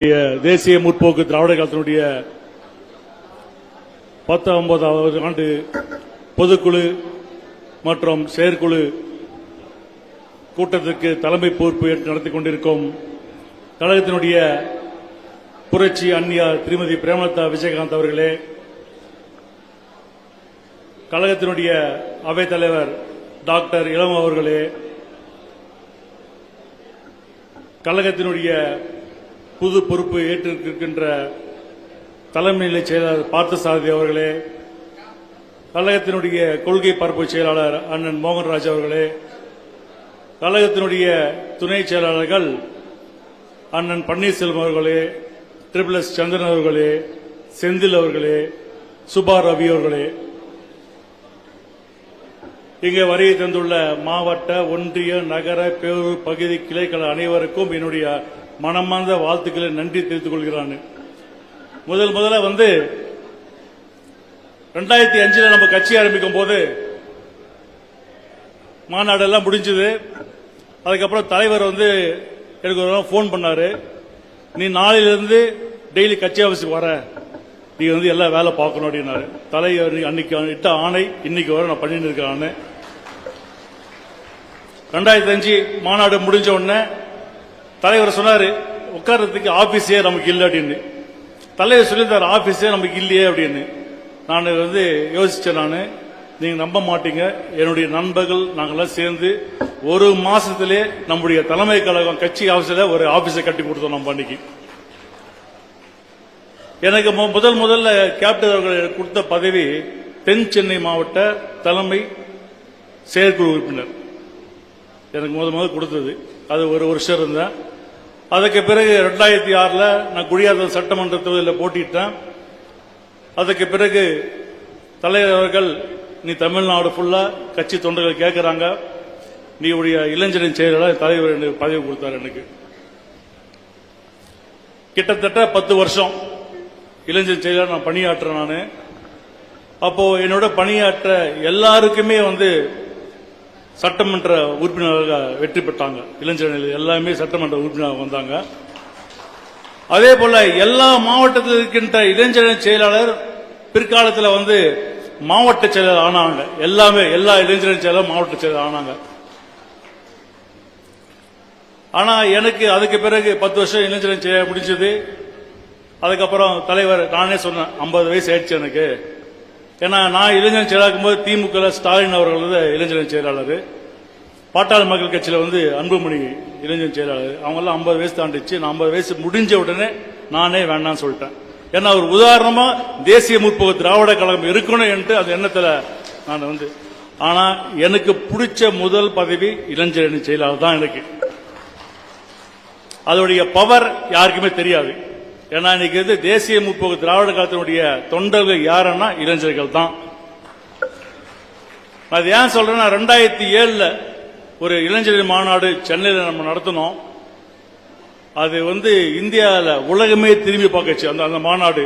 தேசிய முற்போக்கு திராவிட கழகத்தினுடைய பத்தொன்பதாவது ஆண்டு பொதுக்குழு மற்றும் செயற்குழு கூட்டத்திற்கு தலைமை பொறுப்பு ஏற்று நடத்தி கொண்டிருக்கும் கழகத்தினுடைய புரட்சி அந்நியார் திருமதி பிரேமலதா விஜயகாந்த் அவர்களே கழகத்தினுடைய அவை தலைவர் டாக்டர் இளம் அவர்களே கழகத்தினுடைய புது பொறுப்பு ஏற்றிருக்கின்ற தலைமை நிலை செயலாளர் பார்த்தசாரதி அவர்களே கழகத்தினுடைய கொள்கை பரப்பு செயலாளர் அண்ணன் மோகன்ராஜ் அவர்களே கழகத்தினுடைய துணை செயலாளர்கள் அண்ணன் பன்னீர்செல்வம் அவர்களே ட்ரிபிள் எஸ் சந்திரன் அவர்களே செந்தில் அவர்களே சுபா ரவி அவர்களே. இங்கே வருகை தந்துள்ள மாவட்ட ஒன்றிய நகர பேரூர் பகுதி கிளைகள் அனைவருக்கும் என்னுடைய மனமார்ந்த வாழ்த்துக்களை நன்றி தெரிவித்துக் கொள்கிறான். முதல் முதல்ல வந்து ரெண்டாயிரத்தி அஞ்சுல நம்ம கட்சி ஆரம்பிக்கும் போது மாநாடெல்லாம் முடிஞ்சது. அதுக்கப்புறம் தலைவர் வந்து எனக்கு ஒரு ஃபோன் பண்ணாரு. நீ நாளையிலிருந்து டெய்லி கட்சி ஆஃபீஸுக்கு வர. நீ வந்து எல்லா வேலை பார்க்கணும் அப்படின்னாரு. தலைவர் அன்னைக்கு இட்ட ஆணை இன்னைக்கு வர நான் பண்ணிட்டு இருக்கேன் ரெண்டாயிரத்தி அஞ்சு மாநாடு முடிஞ்ச உடனே தலைவர் சொன்னாரு உட்கார்றதுக்கு ஆபீஸே நமக்கு இல்லை அப்படின்னு. தலைவர் சொல்லியிருந்தார் ஆபீஸே நமக்கு இல்லையே அப்படின்னு. நான் வந்து யோசிச்சேன் நான் நீங்க நம்ப மாட்டீங்க. என்னுடைய நண்பர்கள் நாங்கெல்லாம் சேர்ந்து ஒரு மாசத்திலே நம்முடைய தலைமை கழகம் கட்சி ஆபீஸ்ல ஒரு ஆபீஸை கட்டி கொடுத்தோம் நம்ம அன்னைக்கு. எனக்கு முதல் முதல்ல கேப்டன் அவர்கள் கொடுத்த பதவி தென் சென்னை மாவட்ட தலைமை செயற்குழு உறுப்பினர். எனக்கு முதல் முதல் கொடுத்தது. அது ஒரு வருஷம் இருந்தேன். அதுக்கு பிறகு ரெண்டாயிரத்தி ஆறில் நான் குடியாத்தல் சட்டமன்ற தொகுதியில் போட்டிட்டேன் அதுக்கு பிறகு தலைவர் அவர்கள் நீ தமிழ்நாடு ஃபுல்லாக கட்சி தொண்டர்கள் கேட்குறாங்க நீ உடைய இளைஞரின் செயலாளர் தலைவர் எனக்கு பதவி கொடுத்தார் எனக்கு. கிட்டத்தட்ட பத்து வருஷம் இளைஞர் செயலாளர் நான் பணியாற்றுறேன் நான். அப்போது என்னோட பணியாற்ற எல்லாருக்குமே வந்து சட்டமன்ற உறுப்பினராக வெற்றி பெற்றாங்க. இளைஞர்கள் எல்லாமே சட்டமன்ற உறுப்பினராக வந்தாங்க. அதே போல எல்லா மாவட்டத்தில் இருக்கின்ற இளைஞர் செயலாளர் பிற்காலத்தில் வந்து மாவட்ட செயலர் ஆனாங்க. எல்லாமே எல்லா இளைஞர் செயலர் மாவட்ட செயலர் ஆனாங்க. ஆனா எனக்கு அதுக்கு பிறகு பத்து வருஷம் இளைஞர் செய்ய முடிஞ்சது. அதுக்கப்புறம் தலைவர் நானே சொன்னேன் ஐம்பது வயசு ஆயிடுச்சு எனக்கு. ஏன்னா நான் இளைஞர் செயலாக்கும் போது திமுக ஸ்டாலின் அவர்கள் வந்து இளைஞர் செயலாளர். பாட்டாளி மக்கள் கட்சியில் வந்து அன்புமணி இளைஞர் செயலாளர். அவங்கெல்லாம் ஐம்பது வயசு தாண்டிச்சு நான் ஐம்பது வயசு முடிஞ்ச உடனே நானே வேண்டாம்னு சொல்லிட்டேன். ஏன்னா ஒரு உதாரணமா தேசிய முற்போக்கு திராவிட கழகம் இருக்கணும் என்று அந்த எண்ணத்தில் நான் வந்து. ஆனா எனக்கு பிடிச்ச முதல் பதவி இளைஞரணி செயலாளர் தான் எனக்கு. அதோடைய பவர் யாருக்குமே தெரியாது. ஏன்னா இன்னைக்கு வந்து தேசிய முற்போக்கு திராவிட காலத்தினுடைய தொண்டர்கள் யாருன்னா இளைஞர்கள் தான். அது ஏன் சொல்றேன்னா ரெண்டாயிரத்தி ஏழுல ஒரு இளைஞர்கள் மாநாடு சென்னையில் நம்ம நடத்தினோம். அது வந்து இந்தியாவில் உலகமே திரும்பி பார்க்கச்சு அந்த அந்த மாநாடு.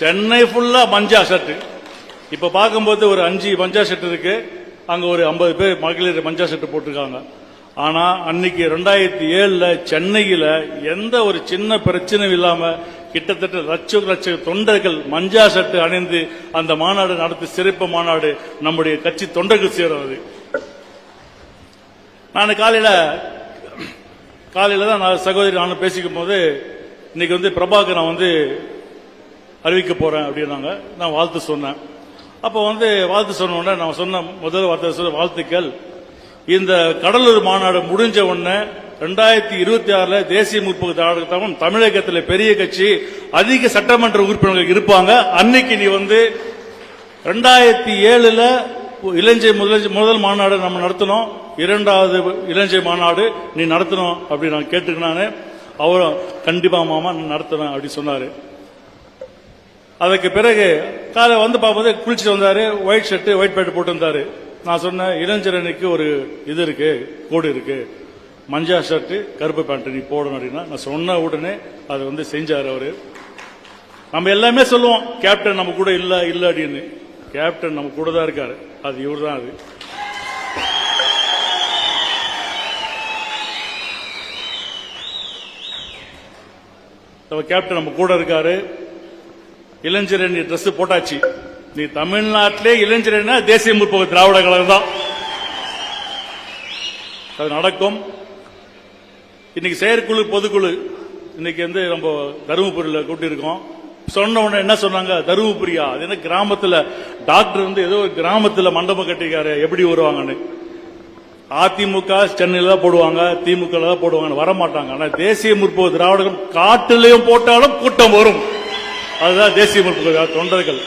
சென்னை ஃபுல்லா மஞ்சா ஷர்ட் இப்ப பார்க்கும்போது ஒரு அஞ்சு மஞ்சா ஷர்ட் இருக்கு. அங்க ஒரு ஐம்பது பேர் மகளிர் மஞ்சா ஷர்ட் போட்டிருக்காங்க. ஆனா அன்னைக்கு ரெண்டாயிரத்தி ஏழுல சென்னையில எந்த ஒரு சின்ன பிரச்சனையும் இல்லாம கிட்டத்தட்ட லட்சம் லட்சம் தொண்டர்கள் மஞ்சா சட்டு அணிந்து அந்த மாநாடு நடத்தி சிறப்பு மாநாடு நம்முடைய கட்சி தொண்டர்கள் சேருவது நான் காலையில காலையில தான் நான் சகோதரி நானும் பேசிக்கும் போது இன்னைக்கு வந்து பிரபாகரன் வந்து அறிவிக்க போறேன் அப்படின்னாங்க. நான் வாழ்த்து சொன்னேன். அப்போ வந்து வாழ்த்து சொன்ன உடனே நான் சொன்ன முதல் வார்த்தை சொல்ல வாழ்த்துக்கள். இந்த கடலூர் மாநாடு முடிஞ்ச உடனே ரெண்டாயிரத்தி இருபத்தி ஆறுல தேசிய முற்போக்கு திராவிட கழகம் தமிழகத்தில் பெரிய கட்சி அதிக சட்டமன்ற உறுப்பினர்கள் இருப்பாங்க. அன்னைக்கு நீ வந்து ரெண்டாயிரத்தி ஏழுல இளைஞர் முதல் முதல் மாநாடு நம்ம நடத்தினோம். இரண்டாவது இளைஞர் மாநாடு நீ நடத்தணும் அப்படி நான் கேட்டுக்கினானே அவரும் கண்டிப்பா மாமா நான் நடத்துவேன் அப்படி சொன்னாரு. அதுக்கு பிறகு காலை வந்து பார்ப்பது குளிச்சுட்டு வந்தாரு. ஒயிட் ஷர்ட் ஒயிட் பேண்ட் போட்டு வந்தாரு. நான் சொன்னேன் இளைஞரனுக்கு ஒரு இது இருக்கு கோடு இருக்கு. மஞ்சா ஷர்ட்டு கருப்பு பேண்ட் நீ போடணும் அப்படின்னா நான் சொன்ன உடனே அதை வந்து செஞ்சார் அவரு. நம்ம எல்லாமே சொல்லுவோம் கேப்டன் நம்ம கூட இல்லை இல்லை அப்படின்னு. கேப்டன் நம்ம கூட தான் இருக்காரு. அது இவர் தான் அது. கேப்டன் நம்ம கூட இருக்காரு. நீ ட்ரெஸ்ஸு போட்டாச்சு. நீ தமிழ்நாட்டிலே இளைஞரன் தேசிய முற்போக்கு திராவிட கழகம் தான். அது நடக்கும். இன்னைக்கு செயற்குழு பொதுக்குழு இன்னைக்கு வந்து நம்ம தருமபுரியில் கூட்டியிருக்கோம். சொன்ன உடனே என்ன சொன்னாங்க? தருமபுரியா? அது என்ன கிராமத்தில்? டாக்டர் வந்து ஏதோ ஒரு கிராமத்தில் மண்டபம் கட்டிருக்காரு எப்படி வருவாங்கன்னு? அதிமுக சென்னையில் தான் போடுவாங்க. திமுக தான் போடுவாங்க வர மாட்டாங்க தேசிய முற்போக்கு திராவிடர்கள் காட்டிலையும் போட்டாலும் கூட்டம் வரும். அதுதான் தேசிய முற்போக்கு தொண்டர்கள்.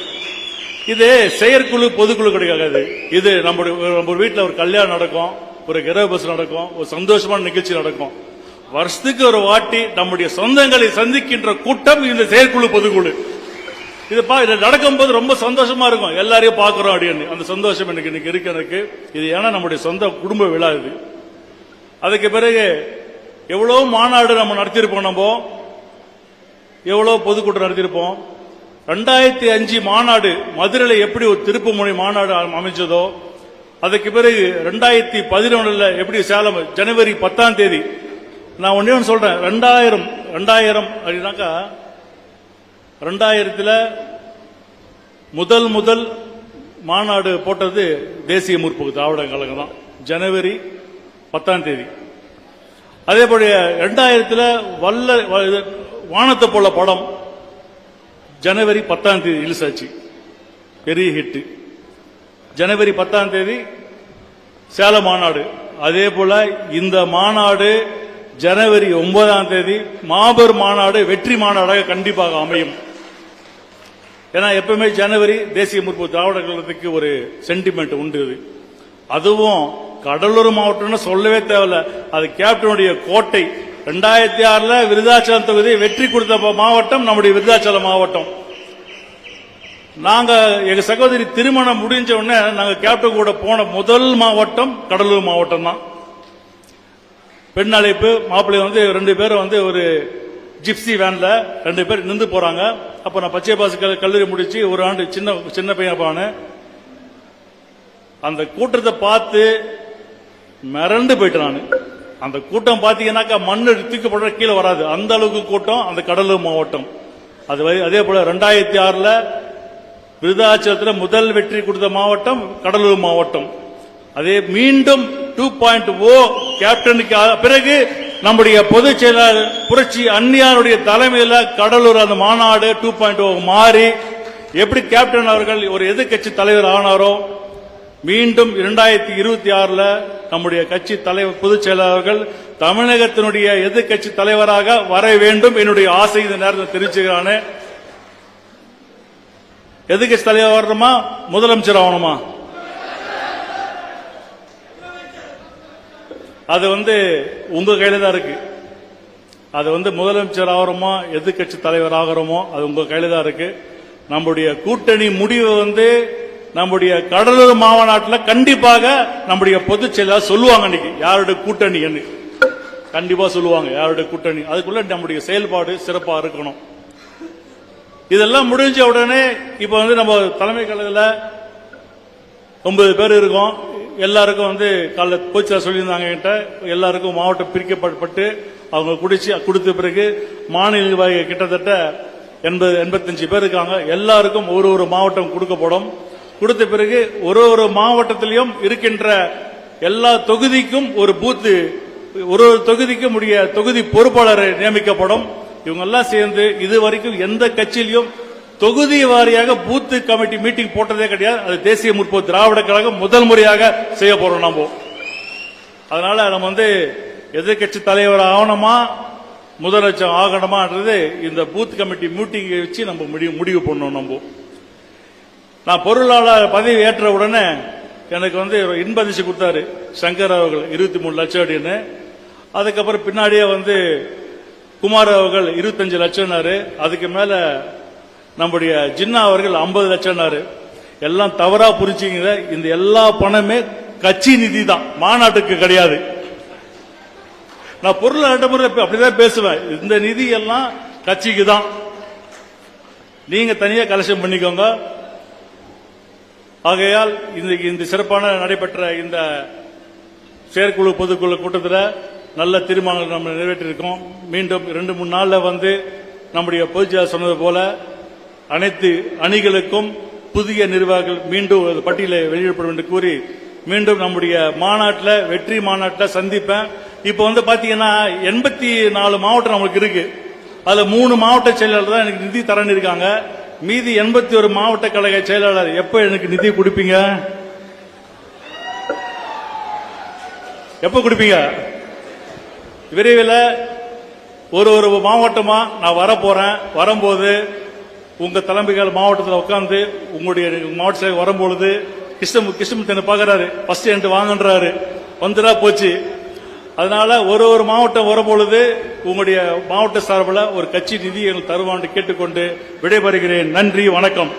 இது செயற்குழு பொதுக்குழு கிடைக்காது இது நம்முடைய நம்ம வீட்டில் ஒரு கல்யாணம் நடக்கும் ஒரு கிரக பஸ் நடக்கும் ஒரு சந்தோஷமான நிகழ்ச்சி நடக்கும். வருஷத்துக்கு ஒரு வாட்டி நம்முடைய சொந்தங்களை சந்திக்கின்ற கூட்டம் இந்த செயற்குழு பொதுக்குழு. இது பா இது நடக்கும்போது ரொம்ப சந்தோஷமா இருக்கும். எல்லாரையும் பார்க்குறோம் அப்படின்னு. அந்த சந்தோஷம் எனக்கு இன்னைக்கு இருக்கு எனக்கு. இது ஏன்னா நம்முடைய சொந்த குடும்ப விழா இது. அதுக்கு பிறகு எவ்வளோ மாநாடு நம்ம நடத்தியிருப்போம் நம்ம? எவ்வளோ பொதுக்கூட்டம் நடத்தியிருப்போம்? ரெண்டாயிரத்தி அஞ்சு மாநாடு மதுரையில் எப்படி ஒரு திருப்புமுனை மாநாடு அமைச்சதோ அதுக்கு பிறகு ரெண்டாயிரத்தி பதினொன்றில் எப்படி சேலம் ஜனவரி பத்தாம் தேதி நான் ஒன்றே ஒன்று சொல்றேன். ரெண்டாயிரம் ரெண்டாயிரம் அப்படின்னாக்கா ரெண்டாயிரத்தில் முதல் முதல் மாநாடு போட்டது தேசிய முற்போக்கு திராவிட கழகம் தான். ஜனவரி பத்தாம் தேதி. அதே போல ரெண்டாயிரத்தில் வல்ல வ- இது, வானத்தை போல படம் ஜனவரி பத்தாம் தேதி ரிலீஸ் ஆச்சு. பெரிய ஹிட்டு ஜனவரி பத்தாம் தேதி சேலம் மாநாடு. அதே போல இந்த மாநாடு ஜனவரி ஒன்பதாம் தேதி மாபெரும் மாநாடு வெற்றி மாநாடாக கண்டிப்பாக அமையும். ஏன்னா எப்பவுமே ஜனவரி தேசிய முற்போக்கு திராவிட கழகத்துக்கு ஒரு சென்டிமெண்ட் உண்டு அதுவும் கடலூர் மாவட்டம்னு சொல்லவே தேவையில்ல. அது கேப்டனுடைய கோட்டை. ரெண்டாயிரத்தி ஆறுல விருதாச்சலம் தொகுதி வெற்றி கொடுத்த மாவட்டம் நம்முடைய விருதாச்சலம் மாவட்டம். நாங்க எங்க சகோதரி திருமணம் முடிஞ்ச உடனே நாங்க கேப்டன் கூட போன முதல் மாவட்டம் கடலூர் மாவட்டம் தான் பெண் அழைப்பு மாப்பிள்ளை வந்து ரெண்டு பேரும் வந்து ஒரு ஜிப்சி வேன்ல ரெண்டு பேர் நின்று போறாங்க. அப்ப நான் பச்சை பாசு கல்லூரி முடிச்சு ஒரு ஆண்டு சின்ன சின்ன பையன் பானு அந்த கூட்டத்தை பார்த்து மிரண்டு போயிட்டேன் நான். அந்த கூட்டம் பாத்தீங்கன்னாக்கா மண்ணு தூக்கி போடுற கீழே வராது. அந்த அளவுக்கு கூட்டம் அந்த கடலூர் மாவட்டம். அது அதே போல ரெண்டாயிரத்தி ஆறுல விருதாச்சலத்தில் முதல் வெற்றி கொடுத்த மாவட்டம் கடலூர் மாவட்டம். அதே மீண்டும் டூ பாயிண்ட் ஓ கேப்டனுக்கு பிறகு நம்முடைய பொதுச் செயலாளர் புரட்சி அந்நியாருடைய தலைமையில கடலூர் அந்த மாநாடு டூ பாயிண்ட் ஓ மாறி எப்படி கேப்டன் அவர்கள் ஒரு எதிர்க்கட்சி தலைவர் ஆனாரோ மீண்டும் இரண்டாயிரத்தி இருபத்தி ஆறுல நம்முடைய கட்சி தலைவர் பொதுச் செயலாளர்கள் தமிழகத்தினுடைய எதிர்கட்சி தலைவராக வர வேண்டும் என்னுடைய ஆசை இந்த நேரத்தில் தெரிவிச்சுக்கிறானே. எதிர்கட்சி தலைவர் வரணுமா? முதலமைச்சர் ஆகணுமா? அது வந்து உங்க கையில தான் இருக்கு. அது வந்து முதலமைச்சர் ஆகிறோமோ எதிர்க்கட்சி தலைவர் ஆகிறோமோ அது உங்க கையில தான் இருக்கு. நம்முடைய கூட்டணி முடிவு வந்து நம்முடைய கடலூர் மாவட்டத்தில் கண்டிப்பாக நம்முடைய பொதுச் செயலாளர் சொல்லுவாங்க இன்னைக்கு யாருடைய கூட்டணி என்று. கண்டிப்பா சொல்லுவாங்க யாருடைய கூட்டணி. அதுக்குள்ள நம்முடைய செயல்பாடு சிறப்பா இருக்கணும். இதெல்லாம் முடிஞ்ச உடனே இப்ப வந்து நம்ம தலைமை கழகத்தில் ஒன்பது பேர் இருக்கோம். எல்லாருக்கும் வந்து காலைல கோச்சா சொல்லியிருந்தாங்க என்கிட்ட. எல்லாருக்கும் மாவட்டம் பிரிக்கப்பட்டு அவங்க குடிச்சு கொடுத்த பிறகு மாநில நிர்வாகி கிட்டத்தட்ட எண்பது எண்பத்தஞ்சு பேர் இருக்காங்க. எல்லாருக்கும் ஒரு ஒரு மாவட்டம் கொடுக்கப்படும். கொடுத்த பிறகு ஒரு ஒரு மாவட்டத்திலையும் இருக்கின்ற எல்லா தொகுதிக்கும் ஒரு பூத்து ஒரு ஒரு தொகுதிக்கும் உடைய தொகுதி பொறுப்பாளர் நியமிக்கப்படும். இவங்கெல்லாம் சேர்ந்து இது வரைக்கும் எந்த கட்சியிலையும் தொகுதி வாரியாக பூத்து கமிட்டி மீட்டிங் போட்டதே கிடையாது. அது தேசிய முற்போக்கு திராவிட கழகம் முதல் முறையாக செய்ய போறோம் நம்ம அதனால நம்ம வந்து எதிர்க்கட்சி தலைவர் ஆகணுமா முதலமைச்சர் ஆகணுமான்றது இந்த பூத் கமிட்டி மீட்டிங் வச்சு நம்ம முடிவு முடிவு பண்ணோம் நம்ம நான் பொருளாளர் பதவி ஏற்ற உடனே எனக்கு வந்து இன்பதிச்சு கொடுத்தாரு சங்கர் அவர்கள் இருபத்தி மூணு லட்சம் அப்படின்னு. அதுக்கப்புறம் பின்னாடியே வந்து குமார் அவர்கள் இருபத்தஞ்சு லட்சம்னாரு. அதுக்கு மேல நம்முடைய ஜின்னா அவர்கள் ஐம்பது லட்சம்னாரு. எல்லாம் தவறா புரிஞ்சுங்க இந்த எல்லா பணமே கட்சி நிதி தான் மாநாட்டுக்கு கிடையாது. நான் பொருள் நடைமுறை அப்படிதான் பேசுவேன். இந்த நிதி எல்லாம் கட்சிக்கு தான் நீங்க தனியா கலெக்ஷன் பண்ணிக்கோங்க. ஆகையால் இன்றைக்கு இந்த சிறப்பான நடைபெற்ற இந்த செயற்குழு பொதுக்குழு கூட்டத்தில் நல்ல தீர்மானங்கள் நம்ம நிறைவேற்றிருக்கோம். மீண்டும் ரெண்டு மூணு நாளில் வந்து நம்முடைய பொதுச்செயலாளர் சொன்னது போல அனைத்து அணிகளுக்கும் புதிய நிர்வாகிகள் மீண்டும் ஒரு பட்டியலை வெளியிடப்படும் என்று கூறி மீண்டும் நம்முடைய மாநாட்டில் வெற்றி மாநாட்டில் சந்திப்பேன். இப்போ வந்து பாத்தீங்கன்னா எண்பத்தி நாலு மாவட்டம் நம்மளுக்கு இருக்கு. அதுல மூணு மாவட்ட செயலாளர் தான் எனக்கு நிதி தரன்னு இருக்காங்க. மீதி எண்பத்தி ஒரு மாவட்ட கழக செயலாளர் எப்ப எனக்கு நிதி கொடுப்பீங்க? எப்ப கொடுப்பீங்க? விரைவில் ஒரு ஒரு மாவட்டமா நான் வரப்போகிறேன் வரும்போது உங்க தலைமைகள் மாவட்டத்தில் உட்கார்ந்து உங்களுடைய மாவட்ட வரும்பொழுது கிருஷ்ணம் கிருஷ்ணமூர்த்தி என்ன பாக்குறாரு ஃபர்ஸ்ட் என்ட்டு வாங்கன்றாரு. வந்துடா போச்சு. அதனால ஒரு ஒரு மாவட்டம் வரும்பொழுது உங்களுடைய மாவட்ட சார்பில் ஒரு கட்சி நிதி எங்களுக்கு தருவான்னு கேட்டுக்கொண்டு விடைபெறுகிறேன். நன்றி வணக்கம்.